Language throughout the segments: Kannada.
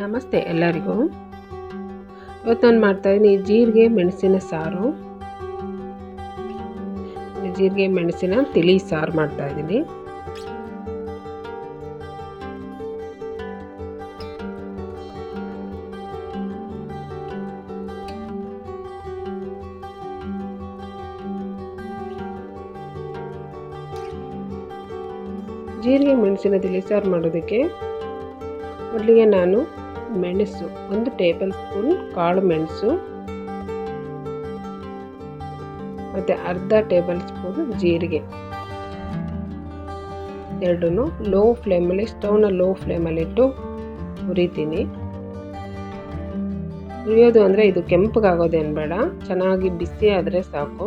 ನಮಸ್ತೆ ಎಲ್ಲರಿಗೂ. ಇವತ್ತು ನಾನು ಮಾಡ್ತಾಯಿದ್ದೀನಿ ಜೀರಿಗೆ, ಮೆಣಸಿನ ಸಾರು. ಜೀರಿಗೆ, ಮೆಣಸಿನ, ತಿಳಿ, ಸಾರು ಮಾಡ್ತಾಯಿದ್ದೀನಿ ಜೀರಿಗೆ, ಮೆಣಸಿನ, ತಿಳಿ, ಸಾರು ಮಾಡೋದಕ್ಕೆ ಮೊದಲಿಗೆ ನಾನು ಮೆಣಸು, ಒಂದು ಟೇಬಲ್ ಸ್ಪೂನ್ ಕಾಳು ಮೆಣಸು, ಮತ್ತು ಅರ್ಧ ಟೇಬಲ್ ಸ್ಪೂನ್ ಜೀರಿಗೆ. ಎರಡೂ ಲೋ ಫ್ಲೇಮಲ್ಲಿ ಸ್ಟೌನ ಲೋ ಫ್ಲೇಮಲ್ಲಿಟ್ಟು ಹುರಿತೀನಿ. ಹುರಿಯೋದು ಅಂದರೆ ಇದು ಕೆಂಪಗಾಗೋದೇನು ಬೇಡ, ಚೆನ್ನಾಗಿ ಬಿಸಿ ಆದರೆ ಸಾಕು.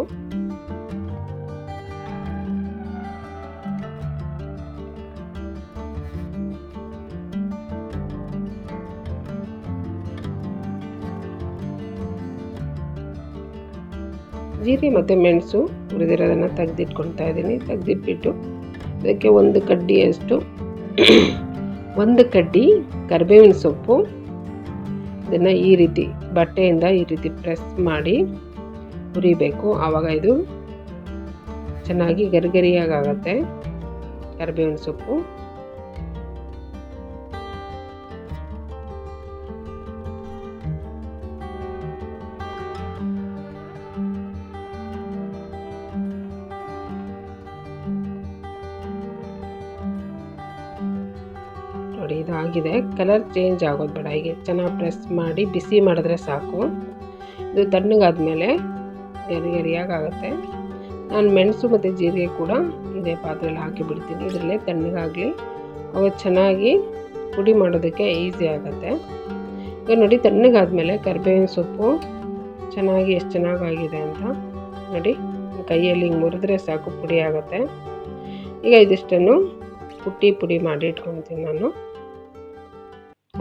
ಜೀರಿಗೆ ಮತ್ತು ಮೆಣಸು ಹುರಿದಿರೋದನ್ನು ತೆಗೆದಿಟ್ಕೊಳ್ತಾ ಇದ್ದೀನಿ. ತೆಗೆದಿಟ್ಬಿಟ್ಟು ಅದಕ್ಕೆ ಒಂದು ಕಡ್ಡಿಯಷ್ಟು ಒಂದು ಕಡ್ಡಿ ಕರಿಬೇವಿನ ಸೊಪ್ಪು, ಇದನ್ನು ಈ ರೀತಿ ಬಟ್ಟೆಯಿಂದ ಈ ರೀತಿ ಪ್ರೆಸ್ ಮಾಡಿ ಹುರಿಬೇಕು. ಆವಾಗ ಇದು ಚೆನ್ನಾಗಿ ಗರಿಗರಿಯಾಗತ್ತೆ ಕರಿಬೇವಿನ ಸೊಪ್ಪು. ನೋಡಿ, ಇದಾಗಿದೆ. ಕಲರ್ ಚೇಂಜ್ ಆಗೋದು ಬೇಡ. ಹೀಗೆ ಚೆನ್ನಾಗಿ ಪ್ರೆಸ್ ಮಾಡಿ ಬಿಸಿ ಮಾಡಿದ್ರೆ ಸಾಕು. ಇದು ತಣ್ಣಗಾದ್ಮೇಲೆ ಗರಿ ಗರಿಯಾಗಿ ಆಗುತ್ತೆ ನಾನು ಮೆಣಸು ಮತ್ತು ಜೀರಿಗೆ ಕೂಡ ಇದೇ ಪಾತ್ರೆಯಲ್ಲಿ ಹಾಕಿ ಬಿಡ್ತೀನಿ ಇದರಲ್ಲೇ ತಣ್ಣಗಾಗಲಿ. ಅವು ಚೆನ್ನಾಗಿ ಪುಡಿ ಮಾಡೋದಕ್ಕೆ ಈಸಿ ಆಗುತ್ತೆ. ಈಗ ನೋಡಿ, ತಣ್ಣಗಾದ್ಮೇಲೆ ಕರಿಬೇವಿನ ಸೊಪ್ಪು ಚೆನ್ನಾಗಿ ಎಷ್ಟು ಚೆನ್ನಾಗಾಗಿದೆ ಅಂತ. ನೋಡಿ, ಕೈಯಲ್ಲಿ ಹಿಂಗೆ ಮುರಿದ್ರೆ ಸಾಕು, ಪುಡಿ ಆಗುತ್ತೆ. ಈಗ ಇದಿಷ್ಟನ್ನು ಪುಟ್ಟಿ ಪುಡಿ ಮಾಡಿ ಇಟ್ಕೊತೀನಿ ನಾನು.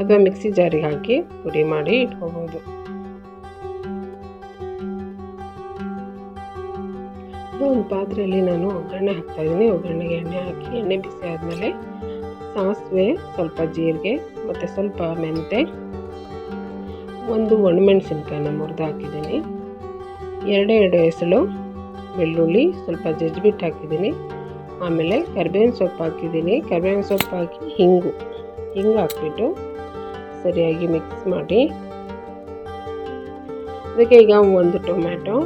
ಅಥವಾ ಮಿಕ್ಸಿ ಜಾರಿಗೆ ಹಾಕಿ ಪುಡಿ ಮಾಡಿ ಇಟ್ಕೋಬೋದು. ಒಂದು ಪಾತ್ರೆಯಲ್ಲಿ ನಾನು ಒಗ್ಗರಣೆ ಹಾಕ್ತಾ ಇದ್ದೀನಿ. ಒಗ್ಗರಣೆಗೆ ಎಣ್ಣೆ ಹಾಕಿ, ಎಣ್ಣೆ ಬಿಸಿ ಆದಮೇಲೆ ಸಾಸಿವೆ, ಸ್ವಲ್ಪ ಜೀರಿಗೆ ಮತ್ತು ಸ್ವಲ್ಪ ಮೆಂತೆ, ಒಂದು ಒಣಮೆಣಸಿನ್ಕಾಯಿನ ಮುರಿದು ಹಾಕಿದ್ದೀನಿ. ಎರಡೇ ಎರಡು ಹೆಸಳು, ಬೆಳ್ಳುಳ್ಳಿ, ಸ್ವಲ್ಪ ಜಜ್ಜಿಬಿಟ್ಟು ಹಾಕಿದ್ದೀನಿ. ಆಮೇಲೆ ಕರ್ಬೇವಿನ ಸೊಪ್ಪು ಹಾಕಿದ್ದೀನಿ. ಕರ್ಬೇವಿನ ಸೊಪ್ಪು ಹಾಕಿ ಹಿಂಗು ಹಿಂಗು ಹಾಕ್ಬಿಟ್ಟು ಸರಿಯಾಗಿ ಮಿಕ್ಸ್ ಮಾಡಿ. ಅದಕ್ಕೆ ಈಗ ಒಂದು ಟೊಮ್ಯಾಟೊ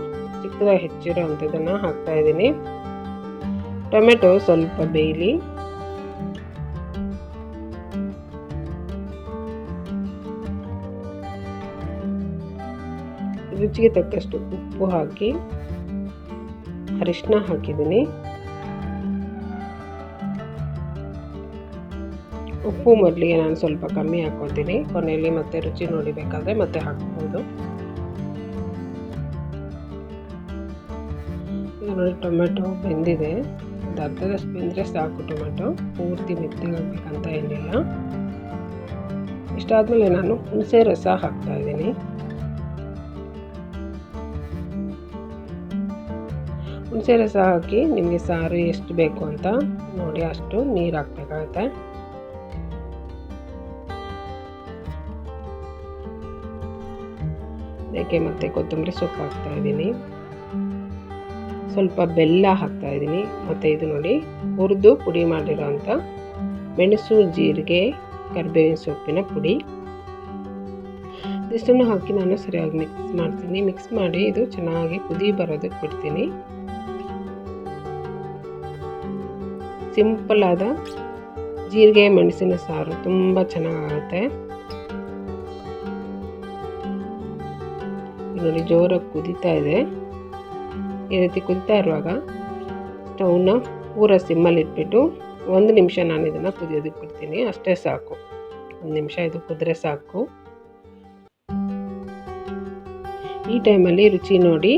ಚಿಕ್ಕದಾಗಿ ಹೆಚ್ಚಿರೋ ಅಂಥದ್ದನ್ನು ಹಾಕ್ತಾಯಿದ್ದೀನಿ ಟೊಮೆಟೊ ಸ್ವಲ್ಪ ಬೇಯಲಿ. ರುಚಿಗೆ ತಕ್ಕಷ್ಟು ಉಪ್ಪು ಹಾಕಿ ಅರಿಶಿನ ಹಾಕಿದ್ದೀನಿ. ಉಪ್ಪು ಮೊದಲಿಗೆ ನಾನು ಸ್ವಲ್ಪ ಕಮ್ಮಿ ಹಾಕ್ಕೊತೀನಿ ಕೊನೆಯಲ್ಲಿ ಮತ್ತೆ ರುಚಿ ನೋಡಿಬೇಕಾದ್ರೆ ಮತ್ತೆ ಹಾಕ್ಬೋದು. ನೋಡಿ ಟೊಮೆಟೊ ಬೆಂದಿದೆ. ಒಂದು ಅರ್ಧದಷ್ಟು ಬೆಂದರೆ ಸಾಕು ಟೊಮೆಟೊ. ಪೂರ್ತಿ ಮೆತ್ತಗಾಗಬೇಕಂತ ಏನಿಲ್ಲ. ಇಷ್ಟಾದಮೇಲೆ ನಾನು ಹುಣಸೆ ರಸ ಹಾಕ್ತಾ ಇದ್ದೀನಿ. ಹುಣಸೆ ರಸ ಹಾಕಿ ನಿಮಗೆ ಸಾರು ಎಷ್ಟು ಬೇಕು ಅಂತ ನೋಡಿ ಅಷ್ಟು ನೀರು ಹಾಕ್ಬೇಕಾಗತ್ತೆ. ಅದಕ್ಕೆ ಮತ್ತು ಕೊತ್ತಂಬರಿ ಸೊಪ್ಪು ಹಾಕ್ತಾ ಇದ್ದೀನಿ. ಸ್ವಲ್ಪ ಬೆಲ್ಲ ಹಾಕ್ತಾ ಇದ್ದೀನಿ. ಮತ್ತು ಇದು ನೋಡಿ, ಹುರಿದು ಪುಡಿ ಮಾಡಿರೋಂಥ ಮೆಣಸು, ಜೀರಿಗೆ, ಕರಿಬೇವಿನ ಸೊಪ್ಪಿನ ಪುಡಿ. ಇಷ್ಟನ್ನು ಹಾಕಿ ನಾನು ಸರಿಯಾಗಿ ಮಿಕ್ಸ್ ಮಾಡ್ತೀನಿ. ಮಿಕ್ಸ್ ಮಾಡಿ ಇದು ಚೆನ್ನಾಗಿ ಕುದಿ ಬರೋದಕ್ಕೆ ಬಿಡ್ತೀನಿ. ಸಿಂಪಲ್ ಆದ ಜೀರಿಗೆ, ಮೆಣಸಿನ ಸಾರು ತುಂಬ ಚೆನ್ನಾಗಾಗುತ್ತೆ. ನೋಡಿ ಜೋರಾಗಿ ಕುದೀತಾ ಇದೆ. ಈ ರೀತಿ ಕುದಿತಾ ಇರುವಾಗ ಸ್ಟೌವ್ನ ಪೂರ ಸಿಮ್ಮಲ್ಲಿ ಇಟ್ಬಿಟ್ಟು ಒಂದು ನಿಮಿಷ ನಾನು ಇದನ್ನು ಕುದಿಯೋದಕ್ಕೆ ಬಿಡ್ತೀನಿ. ಅಷ್ಟೇ ಸಾಕು. ಒಂದು ನಿಮಿಷ ಇದು ಕುದ್ರೆ ಸಾಕು. ಈ ಟೈಮಲ್ಲಿ ರುಚಿ ನೋಡಿ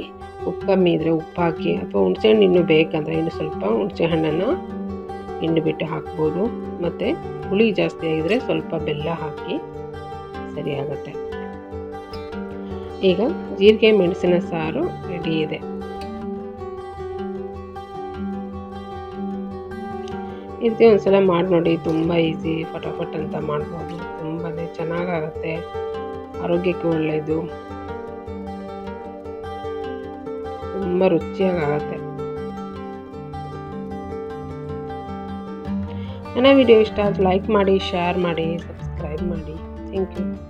ಉಪ್ಪು ಕಮ್ಮಿ ಇದ್ದರೆ ಉಪ್ಪು ಹಾಕಿ ಅಥವಾ ಹುಣಸೆಹಣ್ಣು ಇನ್ನೂ ಬೇಕಂದರೆ ಇನ್ನು ಸ್ವಲ್ಪ ಹುಣಸೆ ಹಣ್ಣನ್ನು ಹಿಂಡಿಬಿಟ್ಟು ಹಾಕ್ಬೋದು. ಮತ್ತು ಹುಳಿ ಜಾಸ್ತಿ ಆಗಿದ್ದರೆ ಸ್ವಲ್ಪ ಬೆಲ್ಲ ಹಾಕಿ ಸರಿ ಆಗುತ್ತೆ ಈಗ ಜೀರಿಗೆ, ಮೆಣಸಿನ ಸಾರು ರೆಡಿ ಇದೆ. ಇದು ಒಂದ್ಸಲ ಮಾಡಿ ನೋಡಿ, ತುಂಬ ಈಸಿ ಫಟಾಫಟ್ ಅಂತ ಮಾಡ್ಬೋದು. ತುಂಬಾ ಚೆನ್ನಾಗಾಗತ್ತೆ. ಆರೋಗ್ಯಕ್ಕೆ ಒಳ್ಳೆಯದು ತುಂಬ ರುಚಿಯಾಗತ್ತೆ ನನ್ನ ವಿಡಿಯೋ ಇಷ್ಟ ಆದ್ರೆ ಲೈಕ್ ಮಾಡಿ ಶೇರ್ ಮಾಡಿ ಸಬ್ಸ್ಕ್ರೈಬ್ ಮಾಡಿ. Thank you